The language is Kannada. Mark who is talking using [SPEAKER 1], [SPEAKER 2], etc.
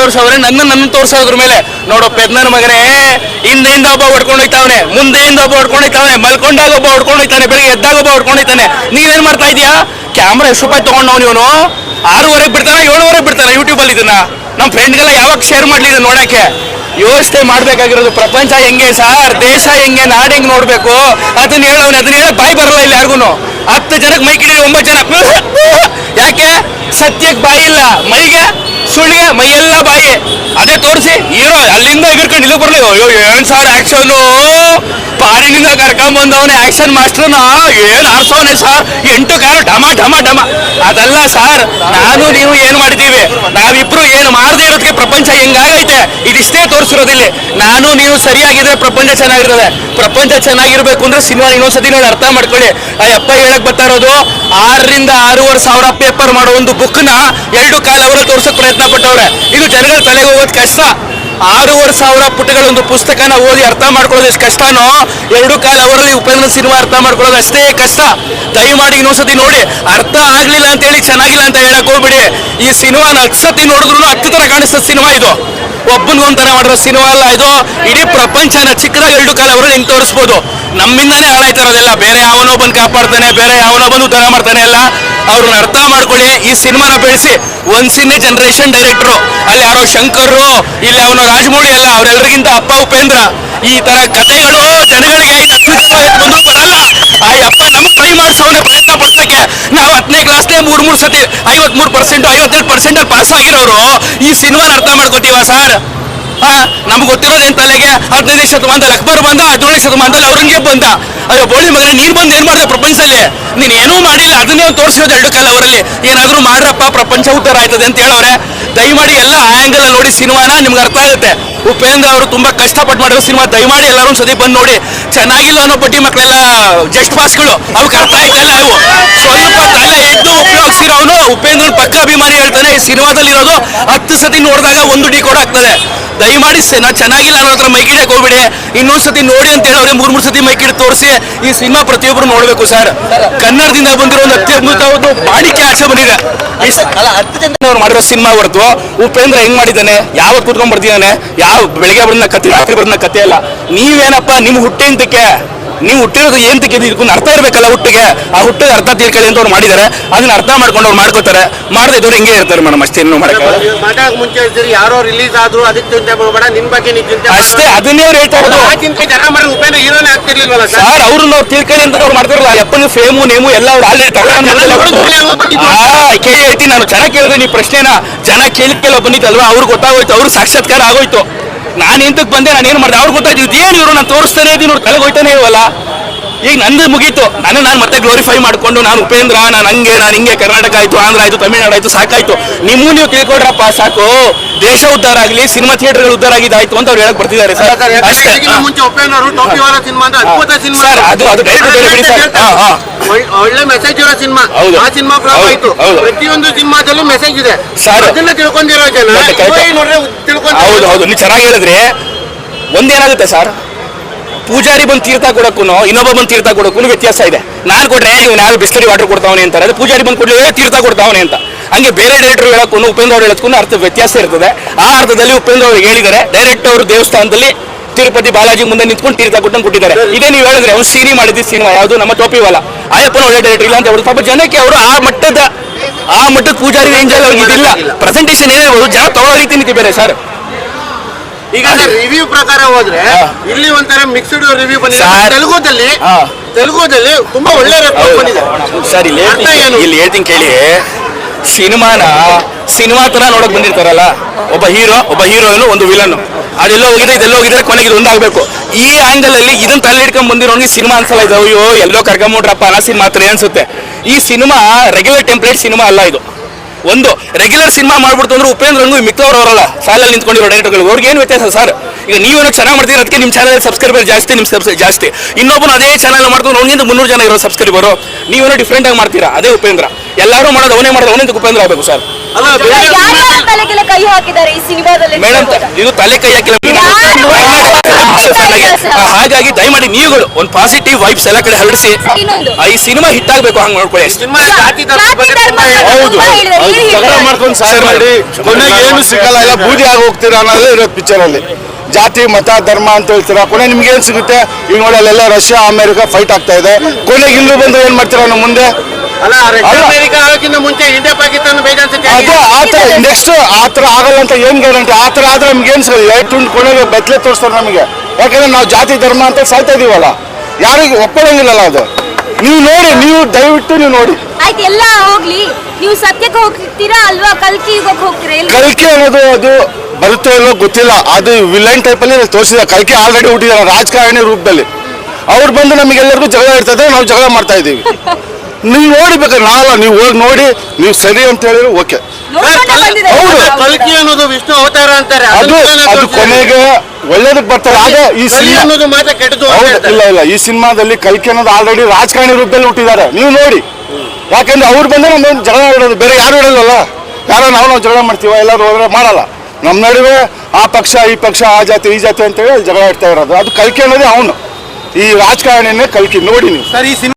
[SPEAKER 1] ತೋರ್ಸವ್ರೆ ನನ್ನ ನನ್ನ ತೋರ್ಸೋದ್ರ ಮೇಲೆ. ನೋಡು ಪೆದ್ನನ ಮಗನೇ, ಹಿಂದೆಯಿಂದ ಒಬ್ಬ ಹೊಡ್ಕೊಂಡು ಹೋಗ್ತಾವನೆ, ಮುಂದೆಯಿಂದ ಒಬ್ಬ ಹೊಡ್ಕೊಂಡು ಹೋಗ್ತಾವನೆ, ಮಲ್ಕೊಂಡಾಗ ಒಬ್ಬ ಹೊಡ್ಕೊಂಡು ಹೋಗ್ತಾನೆ, ಬೆಳಿಗ್ಗೆ ಎದ್ದಾಗ ಒಬ್ಬ ಹೊಡ್ಕೊಂಡು ಹೋಗ್ತಾನೆ. ನೀವೇನ್ ಮಾಡ್ತಾ ಇದೀಯಾ ಕ್ಯಾಮ್ರಾ ಎಷ್ಟು ರೂಪಾಯಿ ತಗೊಂಡವ್ನು ಇವನು? ಆರೂವರೆಗೆ ಬಿಡ್ತಾನೆ, ಏಳುವರೆಗೆ ಬಿಡ್ತಾನೆ ಯೂಟ್ಯೂಬ್ ಅಲ್ಲಿ ಇದನ್ನ? ನಮ್ಮ ಫ್ರೆಂಡ್ಗೆಲ್ಲ ಯಾವಾಗ ಶೇರ್ ಮಾಡ್ಲಿ ನೋಡಕ್ಕೆ? ಯೋಚನೆ ಮಾಡ್ಬೇಕಾಗಿರೋದು ಪ್ರಪಂಚ ಹೆಂಗೆ ಸಾರ್, ದೇಶ ಹೆಂಗೆ, ನಾಡ್ ಹೆಂಗ್ ನೋಡ್ಬೇಕು? ಅದನ್ನ ಹೇಳವನ್ ಅದನ್ನ ಹೇಳ ಬಾಯಿ ಬರಲ್ಲ ಇಲ್ಲ ಯಾರಿಗೂ ಹತ್ತು ಜನಕ್ಕೆ ಮೈಕಿಡಿ ಒಂಬತ್ತು ಜನ ಯಾಕೆ? ಸತ್ಯಕ್ಕೆ ಬಾಯಿ ಇಲ್ಲ, ಮೈಗೆ ಸುಳ್ಳಿಗೆ ಎಲ್ಲ ಬಾಯಿ. ಅದೇ ತೋರಿಸಿ, ಹೀರೋ ಅಲ್ಲಿಂದ ಎಗರ್ಕೊಂಡು ಇಲ್ಲಿ ಬರಲಿ. ಅಯ್ಯೋ, ಏನ್ ಸಾವಿರ ಆಕ್ಷನ್ ಪಾರಿನಿಂದ ಕರ್ಕೊಂಡ್ ಬಂದವನ ಆಕ್ಷನ್ ಮಾಸ್ಟರ್ನ ಏನ್ ಆರ್ಸವನೆ ಸರ್? ಎಂಟು ಕಾರು ಢಮ ಢಮ ಢಮ. ಅದಲ್ಲ ಸರ್, ನಾನು ನೀವು ಏನ್ ಮಾಡಿದೀವಿ ನಾವಿಬ್ರು ಏನು ಮಾಡದೇ ಇರೋದಕ್ಕೆ ಪ್ರಪಂಚ ಹೆಂಗಾಗೈತೆ? ಇದಿಷ್ಟೇ ತೋರಿಸಿರೋದಿಲ್ಲಿ. ನಾನು ನೀವು ಸರಿಯಾಗಿದ್ರೆ ಪ್ರಪಂಚ ಚೆನ್ನಾಗಿರ್ತದೆ. ಪ್ರಪಂಚ ಚೆನ್ನಾಗಿರ್ಬೇಕು ಅಂದ್ರೆ ಸಿನಿಮಾ ಇನ್ನೊಂದ್ಸತಿ ನೋಡಿ ಅರ್ಥ ಮಾಡ್ಕೊಳ್ಳಿ. ಆ ಅಪ್ಪ ಹೇಳಕ್ ಬರ್ತಾ ಇರೋದು, ಆರರಿಂದ ಆರೂವರೆ ಸಾವಿರ ಪೇಪರ್ ಮಾಡೋ ಒಂದು ಬುಕ್ನ ಎರಡು ಕಾಲ ಅವರ ತೋರ್ಸಕ್ ಪ್ರಯತ್ನ ಪಟ್ಟವ್ರೆ. ಇದು ಜನಗಳ ತಲೆಗೆ ಹೋಗೋದು ಕಷ್ಟ. ಆರೂವರೆ ಸಾವಿರ ಪುಟಗಳ ಒಂದು ಪುಸ್ತಕನ ಓದಿ ಅರ್ಥ ಮಾಡ್ಕೊಳ್ಳೋದು ಎಷ್ಟು ಕಷ್ಟನೋ? ಎರಡು ಕಾಲ ಅವರಲ್ಲಿ ಉಪೇಂದ್ರ ಸಿನಿಮಾ ಅರ್ಥ ಮಾಡ್ಕೊಳ್ಳೋದು ಅಷ್ಟೇ ಕಷ್ಟ. ದಯಮಾಡಿ ಇನ್ನೊಂದ್ಸತಿ ನೋಡಿ. ಅರ್ಥ ಆಗ್ಲಿಲ್ಲ ಅಂತ ಹೇಳಿ ಚೆನ್ನಾಗಿಲ್ಲ ಅಂತ ಹೇಳಕ್ ಹೋಗ್ಬಿಡಿ. ಈ ಸಿನಿಮಾನ ಹತ್ತು ಸತಿ ನೋಡಿದ್ರು ಹತ್ತು ತರ ಕಾಣಿಸ್ತದೆ ಸಿನಿಮಾ ಇದು. ಒಬ್ಬನಿಗೊಂಥರ ಮಾಡಿರೋ ಸಿನಿಮಾ ಅಲ್ಲ ಇದು. ಇಡೀ ಪ್ರಪಂಚನ ಚಿಕ್ಕದಾಗಿ ಎರಡು ಕಾಲ ಅವರಲ್ಲಿ ಹಿಂಗೆ ತೋರಿಸ್ಬೋದು? ನಮ್ಮಿಂದನೇ ಹಾಳಾಯ್ತಿರೋದೆಲ್ಲ ಬೇರೆ ಯಾವನೋ ಬಂದು ಕಾಪಾಡ್ತಾನೆ, ಬೇರೆ ಯಾವನೋ ಬಂದು ಉದ್ಧಾರ ಮಾಡ್ತಾನೆ ಎಲ್ಲ ಅವ್ರನ್ನ ಅರ್ಥ ಮಾಡ್ಕೊಳ್ಳಿ. ಈ ಸಿನಿಮಾನ ಬೆಳೆಸಿ ಒಂದ್ಸಿನೇ ಜನರೇಷನ್ ಡೈರೆಕ್ಟ್ರು ಅಲ್ಲಿ ಯಾರೋ ಶಂಕರ್, ಇಲ್ಲಿ ಅವನು ರಾಜಮೌಳಿ ಅಲ್ಲ ಅವರೆಲ್ಲರಿಗಿಂತ ಅಪ್ಪ, ಉಪೇಂದ್ರ. ಈ ತರ ಕಥೆಗಳು ಜನಗಳಿಗೆ ಐದು ಬರಲ್ಲ. ಆ ಅಪ್ಪ ನಮ್ಗೆ ಟ್ರೈ ಮಾಡಿಸೋನೆ ಪ್ರಯತ್ನ ಪಡ್ಸಕ್ಕೆ ನಾವು ಹತ್ತನೇ ಕ್ಲಾಸ್ನೇ ಮೂರ್ ಮೂರ್ ಸತಿ ಐವತ್ಮೂರು ಪರ್ಸೆಂಟ್ ಐವತ್ತೆರಡು ಪರ್ಸೆಂಟ್ ಪಾಸ್ ಆಗಿರೋರು. ಈ ಸಿನಿಮಾನ ಅರ್ಥ ಮಾಡ್ಕೋತೀವ ಸರ್ ನಮ್ಗೆ ಗೊತ್ತಿರೋದು ಏನ್ ತಲೆಗೆ? ಹದಿನೈದನೇ ಶತಮಾನದಲ್ಲಿ, ಅಕ್ಬರ್ ಬಂದ ಹದಿನೇಳನೇ ಶತಮಾನದಲ್ಲಿ ಔರಂಗಜೇಬ್ ಬಂದ. ಅಯ್ಯೋ, ಬೋಳಿ ಮಗನೇ, ನೀನು ಬಂದು ಏನು ಮಾಡಿದೆ ಪ್ರಪಂಚದಲ್ಲಿ? ನೀನ್ ಏನೂ ಮಾಡಿಲ್ಲ, ಅದನ್ನೇ ಒಂದು ತೋರಿಸಿರೋದು ಎರಡು ಕಾಲ ಅವರಲ್ಲಿ ಏನಾದ್ರು ಮಾಡ್ರಪ್ಪ, ಪ್ರಪಂಚ ಉತ್ತರ ಆಯ್ತದೆ ಅಂತ ಹೇಳೋರೆ ದಯಮಾಡಿ ಎಲ್ಲ ಆಂಗಲ್ ನೋಡಿ ಸಿನಿಮಾನ, ನಿಮ್ಗೆ ಅರ್ಥ ಆಗುತ್ತೆ. ಉಪೇಂದ್ರ ಅವರು ತುಂಬಾ ಕಷ್ಟಪಟ್ಟು ಮಾಡಿರೋ ಸಿನಿಮಾ, ದಯಮಾಡಿ ಎಲ್ಲರೂ ಸದಿ ಬಂದು ನೋಡಿ. ಚೆನ್ನಾಗಿಲ್ಲ ಅನ್ನೋ ಪಟ್ಟಿ ಮಕ್ಕಳೆಲ್ಲ ಜಸ್ಟ್ ಪಾಸ್ಗಳು ಅವಕ್ಕೆ ಅರ್ಥ ಆಯ್ತಲ್ಲ ಅವು? ಸ್ವಲ್ಪ ತಲೆ ಎದ್ದು ಉಪಯೋಗಿಸಿರೋನು ಉಪೇಂದ್ರ ಪಕ್ಕ ಅಭಿಮಾನಿ ಹೇಳ್ತಾನೆ, ಈ ಸಿನಿಮಾದಲ್ಲಿರೋದು ಹತ್ತು ಸತಿ ನೋಡಿದಾಗ ಒಂದು ಡಿ ಕೂಡ ಆಗ್ತದೆ ದಯಮಾಡಿ ನಾ ಚೆನ್ನಾಗಿಲ್ಲ ಅನ್ನೋ ಹತ್ರ ಮೈಕಿಡಕ್ಕೆ ಹೋಗ್ಬಿಡಿ. ಇನ್ನೊಂದ್ ಸತಿ ನೋಡಿ ಅಂತ ಹೇಳೋರೆ ಮೂರ್ ಮೂರ್ ಸತಿ ಮೈಕಿಡ್ ತೋರಿಸಿ. ಈ ಸಿನಿಮಾ ಪ್ರತಿಯೊಬ್ಬರು ನೋಡ್ಬೇಕು ಸರ್. ಕನ್ನಡದಿಂದ ಬಂದಿರೋ ಒಂದು ಅತ್ಯದ್ಭುತ ಒಂದು ಬಾಡಿಕೆ ಆಸೆ ಬಂದಿದೆ. ಅವ್ರು ಮಾಡಿರೋ ಸಿನಿಮಾ ಹೊರತು ಉಪೇಂದ್ರ ಹೆಂಗ್ ಮಾಡಿದ್ದಾನೆ? ಯಾವ ಕೂತ್ಕೊಂಡ್ ಬರ್ತಿದ್ದಾನೆ ಯಾವ ಬೆಳಿಗ್ಗೆ ಬರ್ದ ಕತೆ ರಾತ್ರಿ ಬರ್ದ ಕತೆ ಅಲ್ಲ. ನೀವೇನಪ್ಪ ನಿಮ್ ಹುಟ್ಟೆಂತಕ್ಕೆ? ನೀವು ಹುಟ್ಟಿರೋದು ಏನ್ ಇದಕ್ಕೊಂದು ಅರ್ಥ ಇರಬೇಕಲ್ಲ ಹುಟ್ಟಿಗೆ. ಆ ಹುಟ್ಟಿಗೆ ಅರ್ಥ ತೀರ್ಕೊಳ್ಳಿ ಅಂತ ಅವ್ರು ಮಾಡಿದ್ದಾರೆ. ಅದನ್ನ ಅರ್ಥ ಮಾಡ್ಕೊಂಡು ಅವ್ರು ಮಾಡ್ಕೋತಾರೆ ಮಾಡದೆ ಇದ್ದವ್ರು ಹಿಂಗೆ ಇರ್ತಾರೆ ಮೇಡಮ್ ಅಷ್ಟೇ ಏನು ಮಾಡಕ್ಕೆ
[SPEAKER 2] ಮುಂಚೆ ಯಾರೋ ರಿಲೀಸ್ ಆದ್ರು ಅದಕ್ಕೆ ಚಿಂತೆ ಮಾಡಬೇಡ ನಿನ್ ಬಗ್ಗೆ ನೀನ್ ಚಿಂತೆ
[SPEAKER 1] ಅಷ್ಟೇ ಅದನ್ನೇ ಅವ್ರು ಹೇಳ್ತಾ ಇರೋದು.
[SPEAKER 2] ಆ ಚಿಂತೆ ಜನ ಮಾಡಿ ಉಪೇಂದ್ರ ಹೀರೋನೇ ಆಗ್ತಿರ್ಲಿಲ್ವಲ್ಲ ಸರ್?
[SPEAKER 1] ಸರ್ ಅವ್ರನ್ನ ಅವ್ರು ತಿಳ್ಕೊಳ್ಳಿ ಅಂತ ಅವ್ರು ಮಾಡ್ತಿರಲ್ಲ. ಅಪ್ಪನ ಫೇಮು ನೇಮು ಎಲ್ಲ ಅವ್ರು ಆಲ್ರೆಡಿ ಕೇಳಿ ಹೇಳ್ತೀನಿ ನಾನು ಜನ ಕೇಳಿದ್ರೆ ನೀವು ಪ್ರಶ್ನೆನ. ಜನ ಕೇಳಿಕೆಲ್ಲ ಬಂದಿತ್ತಲ್ವಾ ಅವ್ರಿಗೆ ಗೊತ್ತಾಗೋಯ್ತು ಅವ್ರು ಸಾಕ್ಷಾತ್ಕಾರ ಆಗೋಯ್ತು. ನಾನು ಎಂತಕ್ಕೆ ಬಂದೆ ನಾನು ಏನು ಮಾಡಿದೆ? ಅವ್ರಿಗೆ ಗೊತ್ತಾಯ್ತು ಏನು ತೋರಿಸ್ತಾನೆ ಇದೀನಿ ಅವ್ರು ತಲೆಗೆ ಹೋಯ್ತಾನೆ ಇಲ್ವಲ್ಲ ಈಗ ನಂದು ಮುಗೀತು. ನಾನು ನಾನು ಮತ್ತೆ ಗ್ಲೋರಿಫೈ ಮಾಡ್ಕೊಂಡು ನಾನು ಉಪೇಂದ್ರ ನಾನು ಹಂಗೆ ನಾನು ಹಿಂಗೆ ಕರ್ನಾಟಕ ಆಯ್ತು ಆಂಧ್ರ ಆಯ್ತು ತಮಿಳ್ನಾಡು ಆಯ್ತು ಸಾಕಾಯ್ತು. ನಿಮ್ಮೂ ನೀವು ತಿಳ್ಕೊಡ್ರಪ್ಪ ಸಾಕು. ದೇಶ ಉದ್ಧಾರ ಆಗಲಿ ಸಿನಿಮಾ ಥಿಯೇಟರ್ಗಳು ಉದ್ಧಾರ ಆಗಿದ್ದಾಯ್ತು ಅಂತ ಅವ್ರು ಹೇಳಕ್ ಬರ್ತಿದ್ದಾರೆ ಸರ್. ಅಷ್ಟೇ. ಸರ್, ಅದು- ಅದು direct ಬೇರೆ ಬಿಡಿ ಸರ್. ಹಾ, ಹಾ.
[SPEAKER 2] ಒಳ್ಳೆ ಮೆಸೇಜ್ ಇರೋ ಸಿನಿಮಾ.
[SPEAKER 1] ಹೌದು.
[SPEAKER 2] ಆ ಸಿನಿಮಾ ಫ್ಲಾಪ್
[SPEAKER 1] ಹೌದು,
[SPEAKER 2] ಆಯ್ತು.
[SPEAKER 1] ಹೌದು.
[SPEAKER 2] ಪ್ರತಿಯೊಂದು ಸಿನಿಮಾದಲ್ಲೂ ಮೆಸೇಜ್ ಇದೆ.
[SPEAKER 1] ಸರ್.
[SPEAKER 2] ಅದನ್ನ ತಿಳ್ಕೊಂಡಿರೋ ಜನ.
[SPEAKER 1] ಮತ್ತೆ
[SPEAKER 2] ನೋಡ್ರೆ
[SPEAKER 1] ಹೌದು ಹೌದು. ನೀವು ಚೆನ್ನಾಗಿ ಹೇಳಿದ್ರಿ. ಒಂದೇನಾಗುತ್ತೆ ಸರ್? ಪೂಜಾರಿ ಬಂದು ತೀರ್ಥ ಕೊಡಕ್ಕೂ ಇನ್ನೊಬ್ಬ ಬಂದು ತೀರ್ಥ ಕೊಡಕ್ಕೂ ವ್ಯತ್ಯಾಸ ಇದೆ. ನಾನು ಕೊಟ್ರೆ ಇವ್ನು ಯಾರು ಬಿಸ್ಲರಿ ವಾಟರ್ ಕೊಡ್ತಾವನೆ? ಅಂತಾರೆ. ಅದು ಪೂಜಾರಿ ಬಂದು ಕೊಡ್ಲಿ "ಏ, ತೀರ್ಥ ಕೊಡ್ತಾವನೆ ಅಂತ. ಹಂಗೆ ಬೇರೆ ಡೈರೆಕ್ಟರ್ ಹೇಳಕ್ಕೂ ಉಪೇಂದ್ರ ಅವ್ರು ಹೇಳಕ್ಕೂ ಅರ್ಥ ವ್ಯತ್ಯಾಸ ಇರ್ತದೆ. ಆ ಅರ್ಥದಲ್ಲಿ ಉಪೇಂದ್ರ ಅವ್ರು ಹೇಳಿದ್ದಾರೆ ಡೈರೆಕ್ಟ್ ಅವರು ದೇವಸ್ಥಾನದಲ್ಲಿ ತಿರುಪತಿ ಬಾಲಾಜಿ ಮುಂದೆ ನಿಂತ್ಕೊಂಡು ತೀರ್ಥ ಕೊಟ್ಟಂಗೆ ಕೊಟ್ಟಿದ್ದಾರೆ. ಇದೇ ನೀವು ಹೇಳಿದ್ರೆ ಅವ್ನು ಸೀನಿ ಮಾಡಿದ್ದು ಸಿನಿಮಾ ಯಾವುದು? ನಮ್ಮ ಟೋಪಿವಲ್ಲ ಆಯಪ್ಪನ ಒಳ್ಳೆ ಡೈರೆಕ್ಟರ್ ಇಲ್ಲ ಅಂತ ಹೇಳಿ ಪಾಪ ಜನಕ್ಕೆ ಅವರು ಆ ಮಟ್ಟದ ಆ ಮಟ್ಟದ ಪೂಜಾರಿ ರೇಂಜಲ್ಲಿ ಅವ್ರಿಗೆ ಇದಿಲ್ಲ. ಪ್ರೆಸೆಂಟೇಷನ್ ಏನೇ ಜನ ತಗೊಳ್ಳೋ ರೀತಿ ನಿಂತಿದ್ದಾರೆ ಸರ್
[SPEAKER 2] ಈಗ ರಿವ್ಯೂ ಪ್ರಕಾರ ಹೋದ್ರೆ ಇಲ್ಲಿ ಒಂಥರ ಮಿಕ್ಸ್ಡ್ ರಿವ್ಯೂ ಬಂದಿದೆ. ತೆಲುಗುದಲ್ಲಿ. ತೆಲುಗುದಲ್ಲಿ ತುಂಬಾ ಒಳ್ಳೆ ರೆಸ್ಪಾನ್ಸ್ ಬಂದಿದೆ.
[SPEAKER 1] ಸರ್ ಇಲ್ಲಿ ಹೇಳ್ತೀನಿ-
[SPEAKER 2] ಏನು?
[SPEAKER 1] ಇಲ್ಲಿ ಹೇಳ್ತೀನಿ ಕೇಳಿ. ಸಿನಿಮಾನ ಸಿನಿಮಾ ತರ ನೋಡಕ್ ಬಂದಿರ್ತಾರಲ್ಲ ಒಬ್ಬ ಹೀರೋ ಒಬ್ಬ ಹೀರೋಯಿನ್ ಒಂದು ವಿಲನ್ ಅದೆಲ್ಲ ಹೋಗಿದೆ ಇದೆಲ್ಲ ಹೋಗಿದ್ರೆ ಕೊನೆಗೆ ಇದು ಒಂದಾಗಬೇಕು. ಈ ಆಂಗಲ್ ಅಲ್ಲಿ ಇದನ್ನ ತಲೆ ಹಿಡ್ಕೊಂಡ್ ಬಂದಿರೋನಿಗೆ ಸಿನಿಮಾ ಅನ್ಸಲ್ಲ ಇದು. ಅಯ್ಯೋ ಎಲ್ಲೋ ಕರ್ಕೊಂಬಿಟ್ರಪ್ಪ ಅನ್ನ ಸಿನಿಮಾ ಹತ್ರ ಅನ್ಸುತ್ತೆ. ಈ ಸಿನಿಮಾ ರೆಗ್ಯುಲರ್ ಟೆಂಪ್ಲೇಟ್ ಸಿನಿಮಾ ಅಲ್ಲ ಇದು. ಒಂದು ರೆಗ್ಯುಲರ್ ಸಿನಿಮಾ ಮಾಡ್ಬಿಡ್ತು ಅಂದ್ರೆ ಉಪೇಂದ್ರಂಗೂ ಮಿಕ್ಕವ್ರು ಅವರಲ್ಲ ಸಾಲಲ್ಲಿ ನಿಂತ್ಕೊಂಡಿರೋ ಡೈರೆಕ್ಟರ್ಗಳು ಅವ್ರಿಗೆ ಏನು ವ್ಯತ್ಯಾಸ ಸರ್? ಈಗ ನೀವೇನೋ ಚೆನ್ನಾಗಿ ಮಾಡ್ತೀರ? ಅದಕ್ಕೆ ನಿಮ್ಮ ಚಾನಲ್ ಸಬ್ಸ್ಕ್ರೈಬರ್ ಜಾಸ್ತಿ ನಿಮ್ಮ ಸಬ್ಸ್ ಜಾಸ್ತಿ. ಇನ್ನೊಬ್ಬನು ಅದೇ ಚಾನಲ್ ಮಾಡ್ಕೊಂಡು ಅವನಿಗಿಂತ ಮುನ್ನೂರು ಜನ ಇರೋ ಸಬ್ಸ್ಕ್ರೈಬರು ನೀವೇನೋ ಡಿಫ್ರೆಂಟ್ ಆಗಿ ಮಾಡ್ತೀರಾ? ಅದೇ ಉಪೇಂದ್ರ. ಎಲ್ಲರೂ ಮಾಡೋದು ಅವನೇ ಮಾಡೋದು ಅವನಿಂದ ಉಪೇಂದ್ರ ಆಗಬೇಕು ಸರ್.
[SPEAKER 2] ಅಲ್ಲ ಬೇರೆ
[SPEAKER 3] ಕೈ ಹಾಕಿದ್ದಾರೆ ಈ ಸಿನಿಮಾದಲ್ಲಿ? ಅಂತ
[SPEAKER 1] ಮೇಡಮ್ ಇದು ತಲೆ ಕೈ ಹಾಕಿಲ್ಲ. ಆ, ಹಾಗಾಗಿ ದಯಮಾಡಿ ನೀವುಗಳು ಒಂದು ಪಾಸಿಟಿವ್ ವೈಬ್ಸ್ ಎಲ್ಲ ಕಡೆ ಹರಡಿಸಿ. ಈ ಸಿನಿಮಾ ಹಿಟ್ ಆಗ್ಬೇಕು ಹಂಗ್ ನೋಡ್ಕೊಳ್ಳಿ
[SPEAKER 2] ಸಿನಿಮಾ ಜಾತಿ ಧರ್ಮ ಬಗ್ಗೆ
[SPEAKER 3] ಧರ್ಮ
[SPEAKER 2] ತುಂಬಾ ಹೇಳಿದ್ರು.
[SPEAKER 4] ಹೌದು
[SPEAKER 3] ತುಂಬಾ ಹೇಳಿದ್ದಾರೆ.
[SPEAKER 4] ಅದು
[SPEAKER 3] ಏನ್
[SPEAKER 4] ಜಗಳ ಮಾಡ್ಕೊಂಡು ಸಾಯ ಮಾಡಿ. ಕೊನೆಗೆ ಏನು ಸಿಗಲ್ಲ ಎಲ್ಲ ಬೂದಿ ಆಗಿ ಹೋಗ್ತೀರಾ ಅನ್ನೋದೇ ಇರೋದು ಪಿಕ್ಚರ್ ಅಲ್ಲಿ. ಜಾತಿ ಮತ ಧರ್ಮ ಅಂತ ಹೇಳ್ತೀರಾ? ಕೊನೆ ನಿಮ್ಗೆ ಏನ್ ಸಿಗುತ್ತೆ? ಈಗ ನೋಡಿ ಅಲ್ಲೆಲ್ಲ ರಷ್ಯಾ ಅಮೆರಿಕ ಫೈಟ್ ಆಗ್ತಾ ಇದೆ. ಕೊನೆಗೆ ಇಲ್ಲೂ ಬಂದು ಏನ್ ಮಾಡ್ತೀರಾ ನಮ್ಮ ಮುಂದೆ?
[SPEAKER 2] ಅಲ್ಲ ರಷ್ಯಾ
[SPEAKER 4] ಅಲ್ಲ.
[SPEAKER 2] ಅಮೆರಿಕ ಆಗೋಕ್ಕಿಂತ ಮುಂಚೆ ಇಂಡಿಯಾ ಪಾಕಿಸ್ತಾನ
[SPEAKER 4] ಅದು ಆತರ ನೆಕ್ಸ್ಟ್ ಆತರ ಆಗಲ್ಲ ಅಂತ ಏನ್ ಗ್ಯಾರಂಟಿ ಆತರ ಆದ್ರೆ ನಮ್ಗೆ ಏನ್ ಸಿಗಲ್ಲ? ಲೈಟ್ ಉಂಟು ಕೊನೆಗೆ ಬೆತ್ತಲೆ ತೋರಿಸ್ತಾರೆ ನಮಗೆ. ಯಾಕಂದ್ರೆ ನಾವು ಜಾತಿ ಧರ್ಮ ಅಂತ ಸಾಯ್ತಾ ಇದೀವಲ್ಲ ಯಾರಿಗೆ ಒಪ್ಪಳಂಗಿಲ್ಲಲ್ಲ ಅದು. ನೀವು ನೋಡಿ ನೀವು ದಯವಿಟ್ಟು ನೀವು ನೋಡಿ.
[SPEAKER 3] ಆಯ್ತು ಎಲ್ಲ ಹೋಗ್ಲಿ. ನೀವು ಸತ್ಯಕ್ಕೆ ಹೋಗ್ತೀರಾ ಅಲ್ವಾ? ಕಲ್ಕಿ ಹೋಗ್ತೀರಾ ಎಲ್ಲಿ?
[SPEAKER 4] ಕಲ್ಕಿ ಅನ್ನೋದು ಅದು ಬರುತ್ತೋ ಇಲ್ಲೋ ಗೊತ್ತಿಲ್ಲ. ಅದು ವಿಲನ್ ಟೈಪ್ ಅಲ್ಲಿ ತೋರಿಸಿದ. ಕಲ್ಕಿ ಆಲ್ರೆಡಿ ಹುಟ್ಟಿದ ರಾಜಕಾರಣಿ ರೂಪದಲ್ಲಿ. ಅವ್ರು ಬಂದು ನಮಗೆಲ್ಲರಿಗೂ ಜಗಳ ಇರ್ತದೆ ನಾವು ಜಗಳ ಮಾಡ್ತಾ ಇದ್ದೀವಿ. ನೀವು ನೋಡಿ ಬೇಕಾದ್ರೆ ನಾವಲ್ಲ ನೀವು ಹೋಗಿ ನೋಡಿ ನೀವು ಸರಿ ಅಂತ ಹೇಳಿದ್ರೆ ಓಕೆ.
[SPEAKER 2] ಕಲ್ಕಿ ಅನ್ನೋದು ವಿಷ್ಣು ಅವತಾರ ಅಂತಾರೆ.
[SPEAKER 4] ಅದು ಅದು ಕೊನೆಗೆ ಒಳ್ಳೇದಕ್ಕೆ ಬರ್ತಾರೆ. ಆಗ ಈ ಸಿನಿಮಾ
[SPEAKER 2] ಅನ್ನೋದು ಮಾತ್ರ ಕೆಟ್ಟದು
[SPEAKER 4] ಹೌದು. ಇಲ್ಲ ಇಲ್ಲ. ಈ ಸಿನಿಮಾದಲ್ಲಿ ಕಲ್ಕಿ ಅನ್ನೋದು ಆಲ್ರೆಡಿ ರಾಜಕಾರಣಿ ರೂಪದಲ್ಲಿ ಹುಟ್ಟಿದ್ದಾರೆ. ನೀವು ನೋಡಿ. ಯಾಕಂದ್ರೆ ಅವ್ರು ಬಂದ್ರೆ ನಮ್ಮೊಂದು ಜಗಳ ಇಡೋದು ಬೇರೆ ಯಾರು ಹೇಳಲ್ಲ ಯಾರೋ ನಾವು ನಾವು ಜಗಳ ಮಾಡ್ತೀವ ಎಲ್ಲರೂ ಹೋದ್ರೆ ಮಾಡಲ್ಲ. ನಮ್ಮ ನಡುವೆ ಆ ಪಕ್ಷ ಈ ಪಕ್ಷ ಆ ಜಾತಿ ಈ ಜಾತಿ ಅಂತೇಳಿ ಹೇಳಿ ಜಗಳ ಇಡ್ತಾ ಇರೋದು. ಅದು ಕಲ್ಕಿ ಅನ್ನೋದೇ ಅವನು. ಈ ರಾಜಕಾರಣಿನೇ ಕಲ್ಕಿ. ನೋಡಿ ನೀವು.
[SPEAKER 2] ಸರ್ ಈ